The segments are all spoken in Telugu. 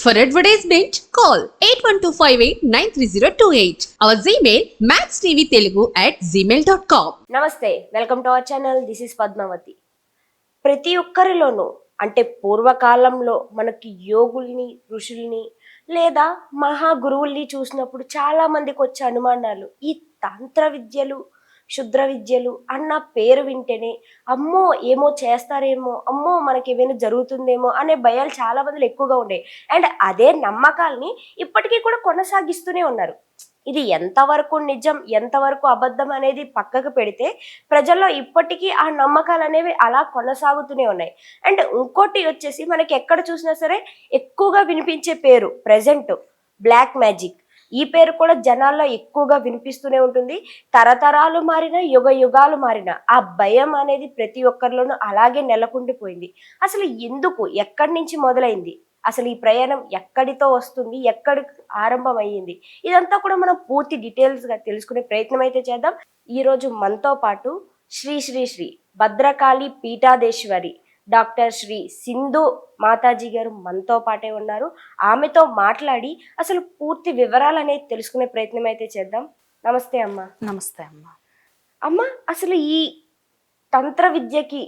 For advertisement, call 8125893028. Our Gmail, maxtvtelugu at gmail.com. నమస్తే welcome to our channel this is Padmavati ప్రతి ఒక్కరిలోనూ అంటే పూర్వకాలంలో మనకి యోగుల్ని ఋషుల్ని లేదా మహా గురువుల్ని చూసినప్పుడు చాలా మందికి వచ్చే అనుమానాలు ఈ తంత్ర విద్యలు క్షుద్ర విద్యలు అన్న పేరు వింటేనే అమ్మో ఏమో చేస్తారేమో అమ్మో మనకి ఏమైనా జరుగుతుందేమో అనే భయాలు చాలా మందిలో ఎక్కువగా ఉండేవి అండ్ అదే నమ్మకాల్ని ఇప్పటికీ కూడా కొనసాగిస్తూనే ఉన్నారు. ఇది ఎంతవరకు నిజం ఎంతవరకు అబద్ధం అనేది పక్కకు పెడితే ప్రజల్లో ఇప్పటికీ ఆ నమ్మకాలు అనేవి అలా కొనసాగుతూనే ఉన్నాయి. అండ్ ఇంకోటి వచ్చేసి మనకి ఎక్కడ చూసినా సరే ఎక్కువగా వినిపించే పేరు ప్రజెంట్ బ్లాక్ మ్యాజిక్. ఈ పేరు కూడా జనాల్లో ఎక్కువగా వినిపిస్తూనే ఉంటుంది. తరతరాలు మారిన యుగ యుగాలు మారిన ఆ భయం అనేది ప్రతి ఒక్కరిలోనూ అలాగే నెలకొండిపోయింది. అసలు ఎందుకు? ఎక్కడి నుంచి మొదలైంది? అసలు ఈ ప్రయాణం ఎక్కడితో వస్తుంది? ఎక్కడి ఆరంభం అయ్యింది ఇదంతా కూడా మనం పూర్తి డీటెయిల్స్గా తెలుసుకునే ప్రయత్నం అయితే చేద్దాం. ఈరోజు మనతో పాటు శ్రీ శ్రీ శ్రీ భద్రకాళి పీఠాదేశ్వరి డాక్టర్ శ్రీ సింధు మాతాజీ గారు మనతో పాటే ఉన్నారు. ఆమెతో మాట్లాడి అసలు పూర్తి వివరాలు అనేది తెలుసుకునే ప్రయత్నం అయితే చేద్దాం. నమస్తే అమ్మ. నమస్తే అమ్మ. అమ్మ అసలు ఈ తంత్ర విద్యకి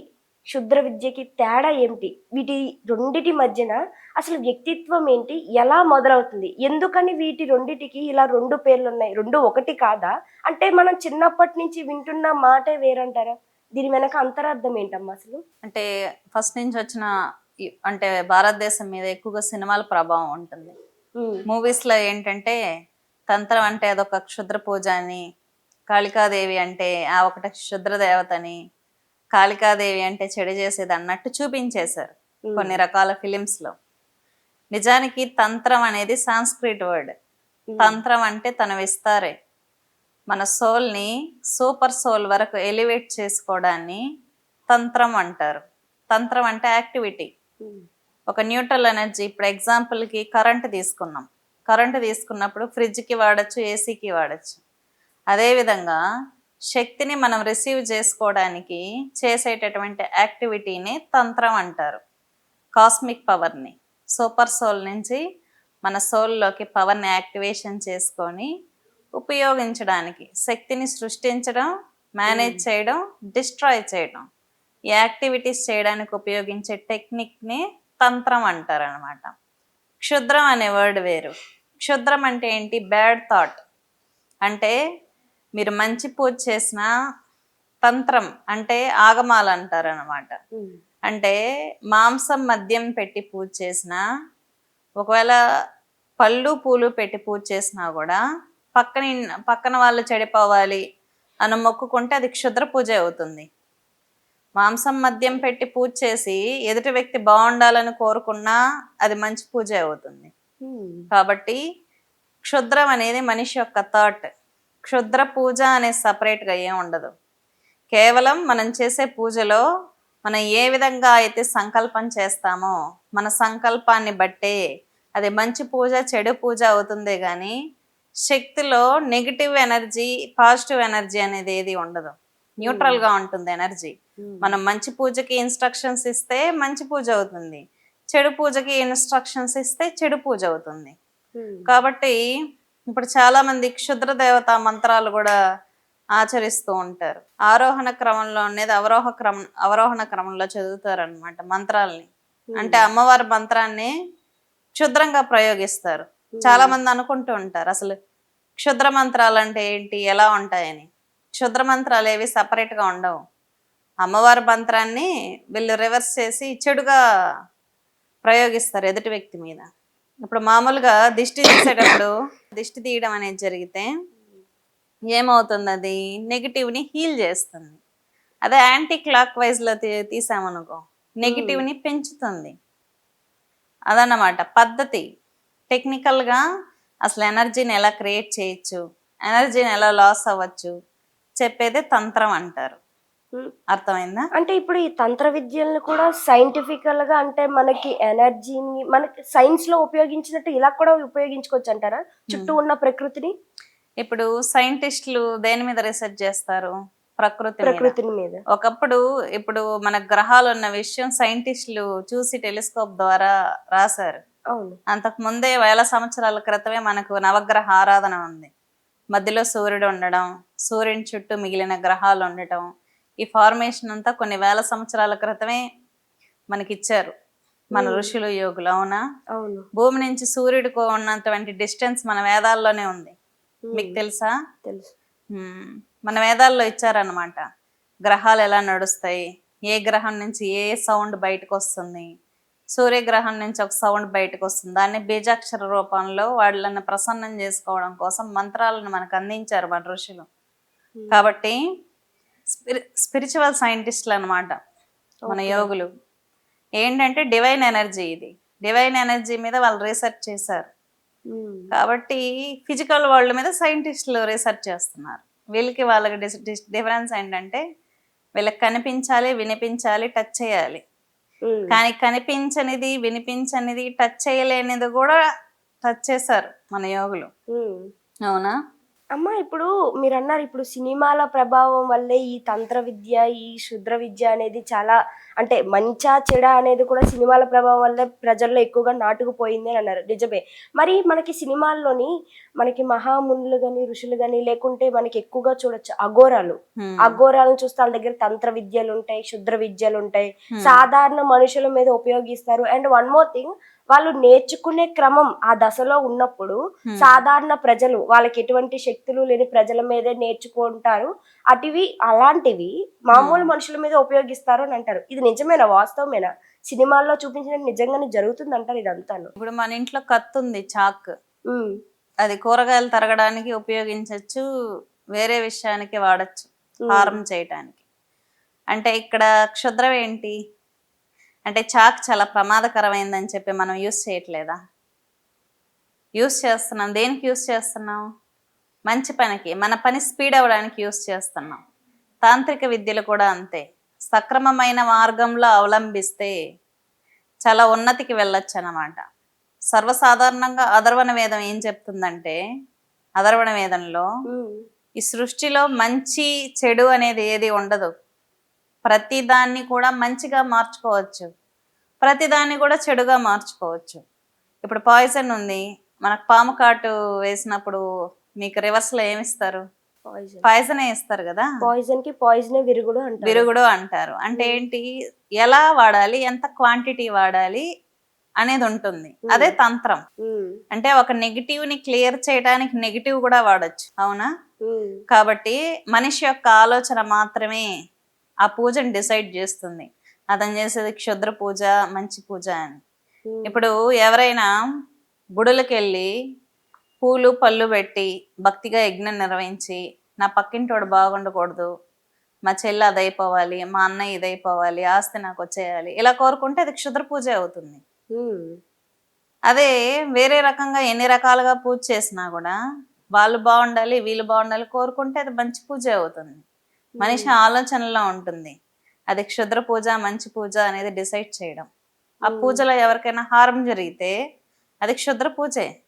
శుద్ర విద్యకి తేడా ఏమిటి? వీటి రెండిటి మధ్యన అసలు వ్యక్తిత్వం ఏంటి? ఎలా మొదలవుతుంది? ఎందుకని వీటి రెండిటికి ఇలా రెండు పేర్లు ఉన్నాయి? రెండు ఒకటి కాదా? అంటే మనం చిన్నప్పటి నుంచి వింటున్న మాటే వేరంటారా? దీని వెనక అంతరార్థం ఏంటమ్మా అసలు? అంటే ఫస్ట్ నుంచి వచ్చిన అంటే భారతదేశం మీద ఎక్కువగా సినిమాల ప్రభావం ఉంటుంది. మూవీస్లో ఏంటంటే తంత్రం అంటే అదొక క్షుద్ర పూజ అని కాళికాదేవి అంటే ఆ ఒకటి క్షుద్ర దేవతని కాళికాదేవి అంటే చెడు చేసేది అన్నట్టు చూపించేశారు. కొన్ని రకాల ఫిలిమ్స్లో నిజానికి తంత్రం అనేది సాంస్క్రిట్ వర్డ్. తంత్రం అంటే తన విస్తారే. మన సోల్ని సూపర్ సోల్ వరకు ఎలివేట్ చేసుకోవడాన్ని తంత్రం అంటారు. తంత్రం అంటే యాక్టివిటీ ఒక న్యూట్రల్ ఎనర్జీ ఇప్పుడు ఎగ్జాంపుల్కి కరెంట్ తీసుకున్నాం. కరెంట్ తీసుకున్నప్పుడు ఫ్రిడ్జ్కి వాడచ్చు ఏసీకి వాడచ్చు. అదేవిధంగా శక్తిని మనం రిసీవ్ చేసుకోవడానికి చేసేటటువంటి యాక్టివిటీని తంత్రం అంటారు. కాస్మిక్ పవర్ని సూపర్ సోల్ నుంచి మన సోల్లోకి పవర్ని యాక్టివేషన్ చేసుకొని ఉపయోగించడానికి శక్తిని సృష్టించడం మేనేజ్ చేయడం డిస్ట్రాయ్ చేయడం. ఈ యాక్టివిటీస్ చేయడానికి ఉపయోగించే టెక్నిక్ని తంత్రం అంటారు అనమాట క్షుద్రం అనే వర్డ్ వేరు. క్షుద్రం అంటే ఏంటి? బ్యాడ్ థాట్ అంటే మీరు మంచి పూజ చేసిన తంత్రం అంటే ఆగమాలు అంటారు అనమాట అంటే మాంసం మద్యం పెట్టి పూజ చేసిన ఒకవేళ పళ్ళు పూలు పెట్టి పూజ చేసినా కూడా పక్కన పక్కన వాళ్ళు చెడిపోవాలి అని మొక్కుకుంటే అది క్షుద్ర పూజ అవుతుంది. మాంసం మద్యం పెట్టి పూజ చేసి ఎదుటి వ్యక్తి బాగుండాలని కోరుకున్నా అది మంచి పూజ అవుతుంది. కాబట్టి క్షుద్రం అనేది మనిషి యొక్క థాట్ క్షుద్ర పూజ అనేది సపరేట్గా ఏం ఉండదు. కేవలం మనం చేసే పూజలో మనం ఏ విధంగా అయితే సంకల్పం చేస్తామో మన సంకల్పాన్ని బట్టే అది మంచి పూజ చెడు పూజ అవుతుందే కానీ శక్తిలో నెగిటివ్ ఎనర్జీ పాజిటివ్ ఎనర్జీ అనేది ఏది ఉండదు. న్యూట్రల్గా ఉంటుంది ఎనర్జీ మనం మంచి పూజకి ఇన్స్ట్రక్షన్స్ ఇస్తే మంచి పూజ అవుతుంది. చెడు పూజకి ఇన్స్ట్రక్షన్స్ ఇస్తే చెడు పూజ అవుతుంది. కాబట్టి ఇప్పుడు చాలా మంది క్షుద్ర దేవత మంత్రాలు కూడా ఆచరిస్తూ ఉంటారు. ఆరోహణ క్రమంలో అనేది అవరోహ క్రమం అవరోహణ క్రమంలో చదువుతారు అనమాట మంత్రాల్ని అంటే అమ్మవారి మంత్రాన్ని క్షుద్రంగా ప్రయోగిస్తారు. చాలా మంది అనుకుంటూ ఉంటారు అసలు క్షుద్ర మంత్రాలు అంటే ఏంటి ఎలా ఉంటాయని. క్షుద్ర మంత్రాలు ఏవి separate గా ఉండవు. అమ్మవారి మంత్రాన్ని వీళ్ళు రివర్స్ చేసి చెడుగా ప్రయోగిస్తారు ఎదుటి వ్యక్తి మీద. ఇప్పుడు మామూలుగా దిష్టి తీసేటప్పుడు దిష్టి తీయడం అనేది జరిగితే ఏమవుతుంది అది నెగిటివ్ని హీల్ చేస్తుంది. అదే యాంటీ క్లాక్ వైజ్లో తీ తీసామనుకో నెగిటివ్ని పెంచుతుంది. అదన్నమాట పద్ధతి. టెక్నికల్గా అసలు ఎనర్జీని ఎలా క్రియేట్ చేయొచ్చు? ఎనర్జీని ఎలా లాస్ అవ్వచ్చు? చెప్పేదే తంత్రం అంటారు. అర్థమైందా? అంటే ఇప్పుడు ఈ తంత్ర విద్యలను కూడా సైంటిఫికల్గా అంటే మనకి ఎనర్జీని మనకి సైన్స్లో ఉపయోగించినట్టు ఇలా కూడా ఉపయోగించుకోవచ్చు అంటారా? చుట్టూ ఉన్న ప్రకృతిని? ఇప్పుడు సైంటిస్టులు దేని మీద రీసెర్చ్ చేస్తారు? ప్రకృతి. ప్రకృతిని మీద. ఒకప్పుడు ఇప్పుడు మన గ్రహాలు ఉన్న విషయం సైంటిస్టులు చూసి టెలిస్కోప్ ద్వారా రాశారు. అంతకు ముందే వేల సంవత్సరాల క్రితమే మనకు నవగ్రహ ఆరాధన ఉంది. మధ్యలో సూర్యుడు ఉండడం సూర్యుని చుట్టూ మిగిలిన గ్రహాలు ఉండటం ఈ ఫార్మేషన్ అంతా కొన్ని వేల సంవత్సరాల క్రితమే మనకిచ్చారు. మన ఋషులు యోగులు అవునా? భూమి నుంచి సూర్యుడికి ఉన్నటువంటి డిస్టెన్స్ మన వేదాల్లోనే ఉంది. మీకు తెలుసా. మన వేదాల్లో ఇచ్చారనమాట గ్రహాలు ఎలా నడుస్తాయి? ఏ గ్రహం నుంచి ఏ సౌండ్ బయటకు వస్తుంది సూర్యగ్రహం నుంచి ఒక సౌండ్ బయటకు వస్తుంది దాన్ని బీజాక్షర రూపంలో వాళ్ళని ప్రసన్నం చేసుకోవడం కోసం మంత్రాలను మనకు అందించారు మన ఋషులు. కాబట్టి స్పిరి స్పిరిచువల్ సైంటిస్టులు అనమాట మన యోగులు. ఏంటంటే డివైన్ ఎనర్జీ ఇది. డివైన్ ఎనర్జీ మీద వాళ్ళు రీసెర్చ్ చేశారు. ఉమ్. కాబట్టి ఫిజికల్ వరల్డ్ మీద సైంటిస్టులు రీసెర్చ్ చేస్తున్నారు. వీళ్ళకి వాళ్ళకి డిఫరెన్స్ ఏంటంటే వీళ్ళకి కనిపించాలి వినిపించాలి టచ్ చేయాలి. కానీ కనిపించనిది వినిపించనిది టచ్ చేయలేనిది కూడా టచ్ చేశారు మన యోగులు. అవునా? అమ్మ ఇప్పుడు మీరు అన్నారు ఇప్పుడు సినిమాల ప్రభావం వల్లే ఈ తంత్ర విద్య ఈ శుద్ర విద్య అనేది చాలా అంటే మంచా చెడ అనేది కూడా సినిమాల ప్రభావం వల్లే ప్రజల్లో ఎక్కువగా నాటుకుపోయింది అని అన్నారు. నిజమే. మరి మనకి సినిమాల్లోని మనకి మహామునులు గాని ఋషులు గాని లేకుంటే మనకి ఎక్కువగా చూడొచ్చు అఘోరాలు. అఘోరాలను చూస్తే వాళ్ళ దగ్గర తంత్ర విద్యలు ఉంటాయి శుద్ర విద్యలు ఉంటాయి. సాధారణ మనుషుల మీద ఉపయోగిస్తారు. అండ్ వన్ మోర్ థింగ్ వాళ్ళు నేర్చుకునే క్రమం ఆ దశలో ఉన్నప్పుడు. సాధారణ ప్రజలు వాళ్ళకి ఎటువంటి శక్తులు లేని ప్రజల మీదే నేర్చుకుంటారు. అటివి అలాంటివి మామూలు మనుషుల మీద ఉపయోగిస్తారు అని అంటారు. ఇది నిజమేనా? వాస్తవమేనా? సినిమాల్లో చూపించిన నిజంగానే జరుగుతుంది అంటారు ఇదంతాను. ఇప్పుడు మన ఇంట్లో కత్తి ఉంది చాక్ అది కూరగాయలు తరగడానికి ఉపయోగించవచ్చు వేరే విషయానికి వాడచ్చు. హారం చేయటానికి. అంటే ఇక్కడ క్షుద్రం ఏంటి? అంటే చాక్ చాలా ప్రమాదకరమైందని చెప్పి మనం యూస్ చేయట్లేదా? యూస్ చేస్తున్నాం. దేనికి యూస్ చేస్తున్నాం? మంచి పనికి మన పని స్పీడ్ అవ్వడానికి యూస్ చేస్తున్నాం. తాంత్రిక విద్యలు కూడా అంతే. సక్రమమైన మార్గంలో అవలంబిస్తే చాలా ఉన్నతికి వెళ్ళొచ్చు అన్నమాట సర్వసాధారణంగా అధర్వణ వేదం ఏం చెప్తుందంటే అధర్వణ వేదంలో ఈ సృష్టిలో మంచి చెడు అనేది ఏది ఉండదు. ప్రతి దాన్ని కూడా మంచిగా మార్చుకోవచ్చు. ప్రతి దాన్ని కూడా చెడుగా మార్చుకోవచ్చు. ఇప్పుడు పాయిజన్ ఉంది. మనకు పాము కాటు వేసినప్పుడు మీకు రివర్స్లో ఏమిస్తారు పాయిజన్. ఇస్తారు కదా? పాయిజన్కి పాయిజన్ విరుగుడు అంటారు. విరుగుడు అంటారు. అంటే ఏంటి? ఎలా వాడాలి? ఎంత క్వాంటిటీ వాడాలి? అనేది ఉంటుంది. అదే తంత్రం. అంటే ఒక నెగిటివ్ని క్లియర్ చేయడానికి నెగిటివ్ కూడా వాడచ్చు. అవునా? కాబట్టి మనిషి యొక్క ఆలోచన మాత్రమే ఆ పూజను డిసైడ్ చేస్తుంది. అతను చేసేది క్షుద్ర పూజ మంచి పూజ అని. ఇప్పుడు ఎవరైనా గుడులకు వెళ్ళి పూలు పళ్ళు పెట్టి భక్తిగా యజ్ఞం నిర్వహించి నా పక్కింటోడు బాగుండకూడదు. మా చెల్లి అదైపోవాలి మా అన్నయ్య ఇదైపోవాలి ఆస్తి నాకు వచ్చేయాలి ఇలా కోరుకుంటే అది క్షుద్ర పూజ అవుతుంది. అదే వేరే రకంగా ఎన్ని రకాలుగా పూజ చేసినా కూడా వాళ్ళు బాగుండాలి వీళ్ళు బాగుండాలి కోరుకుంటే అది మంచి పూజ అవుతుంది. మనిషి ఆలోచనలో ఉంటుంది. అది క్షుద్ర పూజ మంచి పూజ అనేది డిసైడ్ చేయడం. ఆ పూజలో ఎవరికైనా హారం జరిగితే అది క్షుద్ర పూజే.